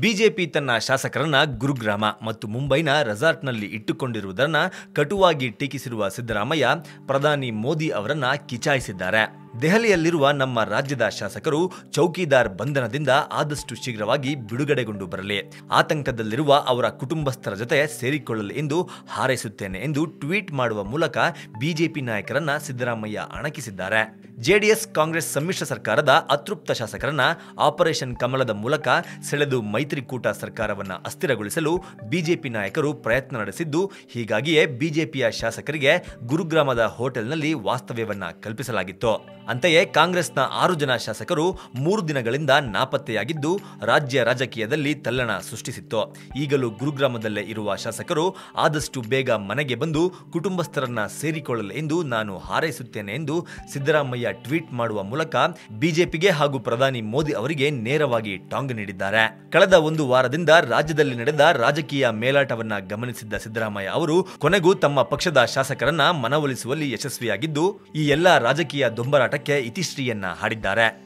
BJP ತನ್ನ ಶಾಸಕರನ್ನ ಗುರುಗ್ರಾಮ ಮತ್ತು ಮುಂಬೈನ ರೆಸಾರ್ಟ್ನಲ್ಲಿ ಇಟ್ಟುಕೊಂಡಿರುವುದನ್ನು ಕಟುವಾಗಿ ಟೀಕಿಸಿರುವ ಸಿದ್ದರಾಮಯ್ಯ, ಪ್ರಧಾನಿ ಮೋದಿ ಅವರನ್ನ ಕಿಚಾಯಿಸಿದ್ದಾರೆ. ದೆಹಲಿಯಲ್ಲಿರುವ ನಮ್ಮ ರಾಜ್ಯದ ಶಾಸಕರು ಚೌಕಿದಾರ್ ಬಂಧನದಿಂದ ಆದಷ್ಟು ಶೀಘ್ರವಾಗಿ ಬಿಡುಗಡೆಗೊಂಡು ಬರಲಿ. ಆತಂಕದಲ್ಲಿರುವ ಅವರ ಕುಟುಂಬಸ್ಥರ ಜೊತೆ ಸೇರಿಕೊಳ್ಳಲಿ ಎಂದು ಹಾರೈಸುತ್ತೇನೆ ಎಂದು ಟ್ವೀಟ್ ಮಾಡುವ ಮೂಲಕ ಬಿಜೆಪಿ ನಾಯಕರನ್ನ ಸಿದ್ದರಾಮಯ್ಯ ಅಣಕಿಸಿದ್ದಾರೆ. ಜೆಡಿಎಸ್ ಕಾಂಗ್ರೆಸ್ ಸಮ್ಮಿಶ್ರ ಸರ್ಕಾರದ ಅತೃಪ್ತ ಶಾಸಕರನ್ನ ಆಪರೇಷನ್ ಕಮಲದ ಮೂಲಕ ಸೆಳೆದು ಮೈತ್ರಿಕೂಟ ಸರ್ಕಾರವನ್ನ ಅಸ್ಥಿರಗೊಳಿಸಲು ಬಿಜೆಪಿ ನಾಯಕರು ಪ್ರಯತ್ನ ನಡೆಸಿದ್ದು, ಹೀಗಾಗಿಯೇ ಬಿಜೆಪಿಯ ಶಾಸಕರಿಗೆ ಗುರುಗ್ರಾಮದ ಹೋಟೆಲ್ನಲ್ಲಿ ವಾಸ್ತವ್ಯವನ್ನ ಕಲ್ಪಿಸಲಾಗಿತ್ತು. ಅಂತೆಯೇ ಕಾಂಗ್ರೆಸ್ನ ಆರು ಜನ ಶಾಸಕರು ಮೂರು ದಿನಗಳಿಂದ ನಾಪತ್ತೆಯಾಗಿದ್ದು, ರಾಜ್ಯ ರಾಜಕೀಯದಲ್ಲಿ ತಲ್ಲಣ ಸೃಷ್ಟಿಸಿತ್ತು. ಈಗಲೂ ಗುರುಗ್ರಾಮದಲ್ಲೇ ಇರುವ ಶಾಸಕರು ಆದಷ್ಟು ಬೇಗ ಮನೆಗೆ ಬಂದು ಕುಟುಂಬಸ್ಥರನ್ನ ಸೇರಿಕೊಳ್ಳಲಿ ಎಂದು ನಾನು ಹಾರೈಸುತ್ತೇನೆ ಎಂದು ಸಿದ್ದರಾಮಯ್ಯ ಟ್ವೀಟ್ ಮಾಡುವ ಮೂಲಕ ಬಿಜೆಪಿಗೆ ಹಾಗೂ ಪ್ರಧಾನಿ ಮೋದಿ ಅವರಿಗೆ ನೇರವಾಗಿ ಟಾಂಗ್ ನೀಡಿದ್ದಾರೆ. ಕಳೆದ ಒಂದು ವಾರದಿಂದ ರಾಜ್ಯದಲ್ಲಿ ನಡೆದ ರಾಜಕೀಯ ಮೇಲಾಟವನ್ನ ಗಮನಿಸಿದ್ದ ಸಿದ್ದರಾಮಯ್ಯ ಅವರು ಕೊನೆಗೂ ತಮ್ಮ ಪಕ್ಷದ ಶಾಸಕರನ್ನ ಮನವೊಲಿಸುವಲ್ಲಿ ಯಶಸ್ವಿಯಾಗಿದ್ದು, ಈ ಎಲ್ಲಾ ರಾಜಕೀಯ ದೊಂಬರಾಟಕ್ಕೆ ಇತಿಶ್ರೀಯನ್ನ ಹಾಡಿದ್ದಾರೆ.